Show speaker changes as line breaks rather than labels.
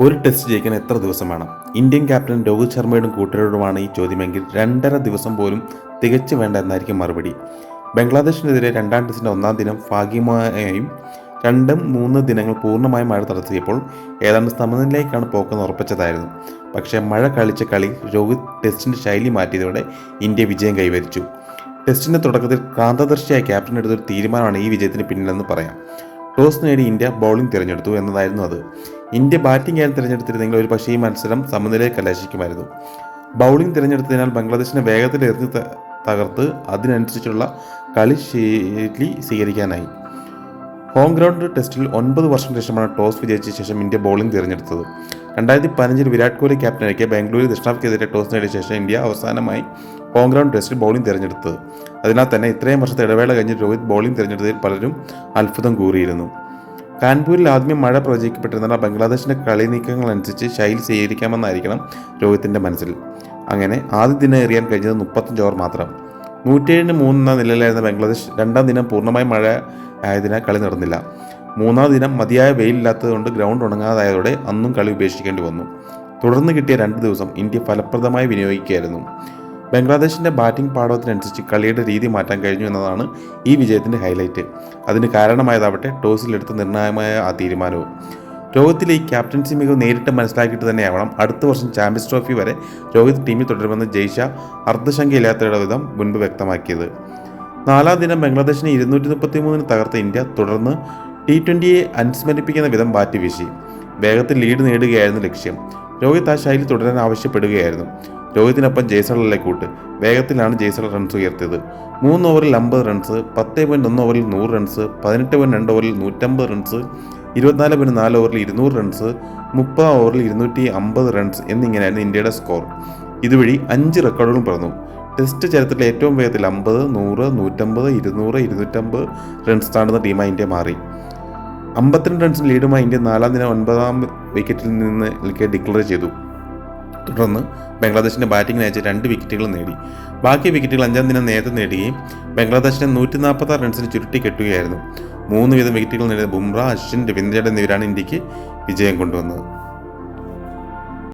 ഒരു ടെസ്റ്റ് ജയിക്കാൻ എത്ര ദിവസം വേണം? ഇന്ത്യൻ ക്യാപ്റ്റൻ രോഹിത് ശർമ്മയോടും കൂട്ടരോടുമാണ് ഈ ചോദ്യമെങ്കിൽ രണ്ടര ദിവസം പോലും തികച്ചു വേണ്ട എന്നായിരിക്കും മറുപടി. ബംഗ്ലാദേശിനെതിരെ രണ്ടാം ടെസ്റ്റിന്റെ ഒന്നാം ദിനം ഭാഗ്യമായും രണ്ടും മൂന്ന് ദിനങ്ങൾ പൂർണമായും മഴ തടസ്സിയപ്പോൾ ഏതാണ്ട് സമനിലയിലേക്കാണ് പോക്കെന്ന് ഉറപ്പിച്ചതായിരുന്നു. പക്ഷേ മഴ കളിച്ച കളി രോഹിത് ടെസ്റ്റിന്റെ ശൈലി മാറ്റിയതോടെ ഇന്ത്യ വിജയം കൈവരിച്ചു. ടെസ്റ്റിന്റെ തുടക്കത്തിൽ ക്രാന്തദർശിയായ ക്യാപ്റ്റൻ എടുത്തൊരു തീരുമാനമാണ് ഈ വിജയത്തിന് പിന്നിലെന്ന് പറയാം. ടോസ് നേടി ഇന്ത്യ ബൗളിംഗ് തിരഞ്ഞെടുത്തു എന്നതായിരുന്നു അത്. ഇന്ത്യ ബാറ്റിംഗ് ആയാലും തിരഞ്ഞെടുത്തിരുന്നെങ്കിൽ ഒരു പക്ഷേ ഈ മത്സരം സമനിലയെ കലാശിക്കുമായിരുന്നു. ബൗളിംഗ് തിരഞ്ഞെടുത്തതിനാൽ ബംഗ്ലാദേശിനെ വേഗത്തിൽ എറിഞ്ഞ് തകർത്ത് അതിനനുസരിച്ചുള്ള കളി ശൈലി സ്വീകരിക്കാനായി. ഹോം ഗ്രൗണ്ട് ടെസ്റ്റിൽ ഒൻപത് വർഷം ശേഷമാണ് ടോസ് വിജയിച്ച ശേഷം ഇന്ത്യ ബൗളിംഗ് തിരഞ്ഞെടുത്തത്. രണ്ടായിരത്തി പതിനഞ്ചിൽ വിരാട് കോഹ്ലി ക്യാപ്റ്റനായിരിക്കെ ബാംഗ്ലൂരിൽ ദക്ഷിണാഫ്രിക്കെതിരെ ടോസ് നേടിയ ശേഷം ഇന്ത്യ അവസാനമായി ഹോം ഗ്രൗണ്ട് ടെസ്റ്റിൽ ബൗളിംഗ് തിരഞ്ഞെടുത്തത്. അതിനാൽ തന്നെ ഇത്രയും വർഷത്തെ ഇടവേള കഴിഞ്ഞ് രോഹിത് ബൗളിംഗ് തിരഞ്ഞെടുത്തതിൽ പലരും അത്ഭുതം കൂറിയിരുന്നു. കാൺപൂരിൽ ആദ്യം മഴ പ്രവചിക്കപ്പെട്ടിരുന്നാൽ ബംഗ്ലാദേശിന്റെ കളി നീക്കങ്ങൾ അനുസരിച്ച് ശൈലി സ്വീകരിക്കാമെന്നായിരിക്കണം രോഹിത്തിന്റെ മനസ്സിൽ. അങ്ങനെ ആദ്യ ദിനം എറിയാൻ കഴിഞ്ഞത് മുപ്പത്തഞ്ച് ഓവർ മാത്രം. നൂറ്റിയേഴിന് മൂന്നാം നിലയിലായിരുന്ന ബംഗ്ലാദേശ് രണ്ടാം ദിനം പൂർണമായി മഴ ആയതിനാൽ കളി നടന്നില്ല. മൂന്നാം ദിനം മതിയായ വെയിലില്ലാത്തതുകൊണ്ട് ഗ്രൗണ്ട് ഉണങ്ങാതായതോടെ അന്നും കളി ഉപേക്ഷിക്കേണ്ടി വന്നു. തുടർന്ന് കിട്ടിയ രണ്ട് ദിവസം ഇന്ത്യ ഫലപ്രദമായി വിനിയോഗിക്കുകയായിരുന്നു. ബംഗ്ലാദേശിന്റെ ബാറ്റിംഗ് പാടവത്തിനനുസരിച്ച് കളിയുടെ രീതി മാറ്റാൻ കഴിഞ്ഞു എന്നതാണ് ഈ വിജയത്തിന്റെ ഹൈലൈറ്റ്. അതിന് കാരണമായതാവട്ടെ ടോസിലെടുത്ത നിർണായകമായ ആ തീരുമാനവും. രോഹിത്തിലെ ഈ ക്യാപ്റ്റൻസി മികവ് നേരിട്ട് മനസ്സിലാക്കിയിട്ട് തന്നെയാവണം അടുത്ത വർഷം ചാമ്പ്യൻസ് ട്രോഫി വരെ രോഹിത് ടീമിൽ തുടരുമെന്ന് ജയ്ഷ അർദ്ധശങ്കയില്ലാത്തയുടെ വിധം മുൻപ് വ്യക്തമാക്കിയത്. നാലാം ദിനം ബംഗ്ലാദേശിനെ ഇരുന്നൂറ്റി മുപ്പത്തി മൂന്നിന് തകർത്ത ഇന്ത്യ തുടർന്ന് ടി ട്വന്റിയെ അനുസ്മരിപ്പിക്കുന്ന വിധം ബാറ്റ് വീശി. വേഗത്തിൽ ലീഡ് നേടുകയായിരുന്നു ലക്ഷ്യം. രോഹിത് ആ ശൈലി തുടരാൻ ആവശ്യപ്പെടുകയായിരുന്നു. രോഹിത്തിനൊപ്പം ജയ്സളിലെ കൂട്ട്? വേഗത്തിലാണ് ജയ്സൾ റൺസ് ഉയർത്തിയത്. മൂന്ന് ഓവറിൽ അമ്പത് റൺസ് പത്ത് പോയിന്റ് ഒന്ന് ഓവറിൽ നൂറ് റൺസ് പതിനെട്ട് പോയിന്റ് രണ്ട് ഓവറിൽ നൂറ്റമ്പത് റൺസ് ഇരുപത്തിനാല് പോയിന്റ് നാല് ഓവറിൽ ഇരുന്നൂറ് റൺസ് മുപ്പത് ഓവറിൽ ഇരുന്നൂറ്റി അമ്പത് റൺസ് എന്നിങ്ങനെയായിരുന്നു ഇന്ത്യയുടെ സ്കോർ ഇതുവഴി അഞ്ച് റെക്കോർഡുകളും പറഞ്ഞു ടെസ്റ്റ് ചരിത്രത്തിലെ ഏറ്റവും വേഗത്തിൽ അമ്പത് നൂറ് നൂറ്റമ്പത് ഇരുന്നൂറ് ഇരുന്നൂറ്റമ്പത് റൺസ് താണ്ടുന്ന ടീമായി ഇന്ത്യ മാറി. അമ്പത്തിരണ്ട് റൺസിന് ലീഡുമായി ഇന്ത്യ നാലാം ദിനം ഒൻപതാം വിക്കറ്റിൽ നിന്ന് ഡിക്ലെയർ ചെയ്തു. തുടർന്ന് ബംഗ്ലാദേശിന്റെ ബാറ്റിംഗിന് അയച്ച രണ്ട് വിക്കറ്റുകൾ നേടി. ബാക്കി വിക്കറ്റുകൾ അഞ്ചാം ദിനം നേരത്തെ നേടുകയും ബംഗ്ലാദേശിനെ നൂറ്റി നാൽപ്പത്തി ആറ് റൺസിന് ചുരുട്ടി കെട്ടുകയായിരുന്നു. മൂന്ന് വീതം വിക്കറ്റുകൾ നേടിയ ബുംറ അശ്വിൻ രവീന്ദ്രജഡ് എന്നിവരാണ് ഇന്ത്യയ്ക്ക് വിജയം കൊണ്ടുവന്നത്.